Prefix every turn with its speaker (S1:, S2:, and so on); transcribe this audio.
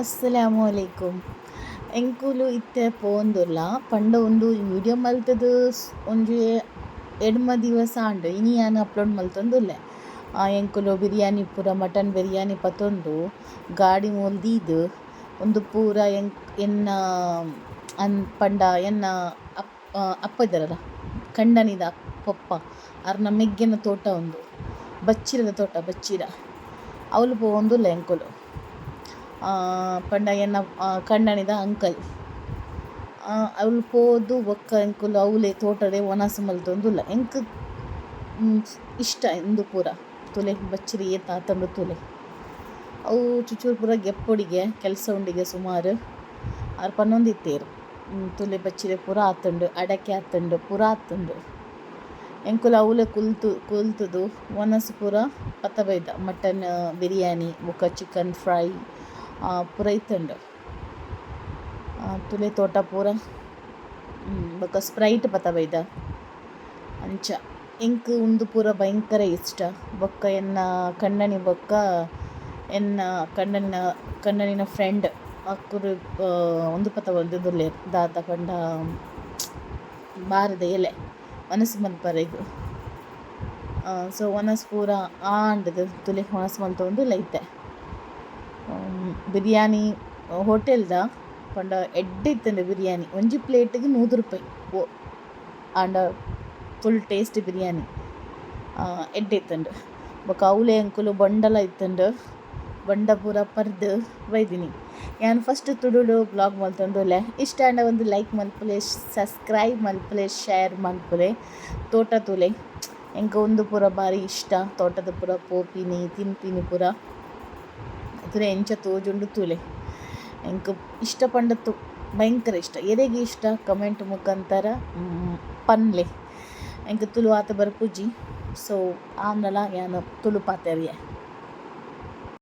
S1: ಅಸ್ಸಲಾಮು ಅಲೈಕುಂ ಎಂಕುಲು ಇತ್ತೆ ಪೋಂದುಲ್ಲ. ಪಂಡ ಒಂದು ವಿಡಿಯೋ ಮಲ್ತದು ಒಂಜಿ ಎಡ್ಮ ದಿವಸ ಆಂಡ್. ಇನಿ ಯಾನ್ ಅಪ್ಲೋಡ್ ಮಲ್ತೊಂದುಲ್ಲೆ. ಎಂಕುಲು ಬಿರಿಯಾನಿ ಪೂರ, ಮಟನ್ ಬಿರಿಯಾನಿ ಪತೊಂದು ಗಾಡಿ ಮೂಲ್ ದೀದ್ ಒಂದು ಪೂರ ಎಂಕ್ ಎನ್ನ, ಅನ್, ಪಂಡ ಎನ್ನ ಅಪ್ ಅಪ್ಪ ಇದ್ದಾರಲ್ಲ, ಕಂಡನಿದ ಅಪ್ಪಪ್ಪ ಅರ್ನ ಮೆಗ್ಗಿನ ತೋಟ ಒಂದು, ಬಚ್ಚಿರದ ತೋಟ, ಬಚ್ಚಿರ. ಅವಳು ಪೋವೊಂದುಲ್ಲ ಎಂಕುಲು. ಪಂಡ ಎನ್ನ ಕಣ್ಣನಿದ ಅಂಕಲ್. ಅವ್ಲು ಪೋದು, ಬೊಕ್ಕ ಎಂಕುಲು ಅವ್ಲೆ ತೋಟಡೆ ವನಸ ಮಲ್ತೊಂದುಲ್ಲ ಎಂಕ್ ಇಷ್ಟ ಉಂದು ಪೂರ. ತುಲೆ, ಬಚ್ಚಿರ, ಏತ್ ಆತಂಡ ತುಲೆ. ಅವು ಚುಚೂರು ಪೂರ ಗೆಪ್ಪೊಡಿಗೆ, ಕೆಲಸ ಉಂಡಿಗೆ ಸುಮಾರು ಆರ್ ಪನ್ನೊಂದಿತ್ತೇರು ತುಲೆ, ಬಚ್ಚಿರೆ, ಪೂರ ಆತುಂಡು, ಅಡಕೆ ಆತುಂಡು, ಪೂರ ಆತುಂಡು. ಎಂಕುಲು ಅವ್ಲೆ ಕುಲ್ತು, ಕುಲ್ತುದು ವನಸ್ ಪೂರ ಪತ್ತ ಬೈದ ಮಟನ್ ಬಿರಿಯಾನಿ ಬೊಕ ಚಿಕನ್ ಫ್ರೈ ಇತ್ತುಂಡು ತುಲೆ ತೋಟ ಪೂರ ಬೊಕ ಸ್ಪ್ರೈಟ್ ಪತ ಬೈದ. ಅಂಚ ಎಂಕ್ ಉಂದು ಪೂರ ಭಯಂಕರ ಇಷ್ಟ. ಬೊಕ್ಕ ಎನ್ನ ಕಣ್ಣನಿ ಬೊಕ್ಕ, ಎನ್ನ ಕಣ್ಣನ ಕಣ್ಣನಿನ ಫ್ರೆಂಡ್ ಅಕ್ಕರು ಒಂದು ಪತ ಬಲ್ದುದುಲ್ಲೆರ್ ದಾದ ಪಂಡ ಬಾರದ ಎಲೆ. ವನಸ್ ಇದು. ಸೊ ವನಸ್ ಪೂರ ಆಂಡದ್ ತುಲೆ ವನಸ್ ಮಲ್ತೊಂದುಲ್ಲ ಇತ್ತೆ ಬಿರಿಯಾನಿ ಹೋಟೆಲ್ದ ಪಂಡ ಎಡ್ಡೆ ಇತ್ತಂಡೆ ಬಿರಿಯಾನಿ. ಒಂಜಿ ಪ್ಲೇಟಿಗೆ ನೂರು ರೂಪಾಯಿ. ಓ, ಆಂಡ ಫುಲ್ ಟೇಸ್ಟ್ ಬಿರಿಯಾನಿ. ಎಡ್ಡೆ ಇತ್ತಂಡು. ಬೊಕ ಅವ್ಲೆ ಅಂಕುಲು ಬಂಡಲ ಇತ್ತುಂಡು. ಬಂಡ ಪೂರ ಪರ್ದು ಬೈದಿನಿ. ಯಾನ್ ಫಸ್ಟ್ ತುಡುಡು ಬ್ಲಾಗ್ ಮಲ್ತೊಂದುಲ್ಲೆ ಇಷ್ಟ ಆಂಡ ಒಂದು ಲೈಕ್ ಮಲ್ಪುಲೆ ಸಬ್ಸ್ಕ್ರೈಬ್ ಮಲ್ಪುಲೆ, ಶೇರ್ ಮಲ್ಪುಲೆ ತೋಟ ತುಲೆ ಎಂಕ ಒಂದು ಪೂರ ಭಾರಿ ಇಷ್ಟ, ತೋಟದ ಪೂರ ಪೋಪಿನಿ, ತಿನ್ಪಿನಿ ಪೂರ. ತುಲೆ ಎಂಚ ತೋಜುಂಡು ತುಲೆ. ಎಂಕ್ ಇಷ್ಟ ಪಂಡತ್ತು, ಭಯಂಕರ ಇಷ್ಟ. ಎದೆಗೆ ಇಷ್ಟ? ಕಮೆಂಟ್ ಮುಖಾಂತರ ಪನ್ಲೆ. ಎಂಕ್ ತುಲು ಆತ ಬರ್ಪುಜಿ ಸೊ ಆಂಡಲ ಯಾನ್ ತುಳು ಪಾತೆರ್ಯೆ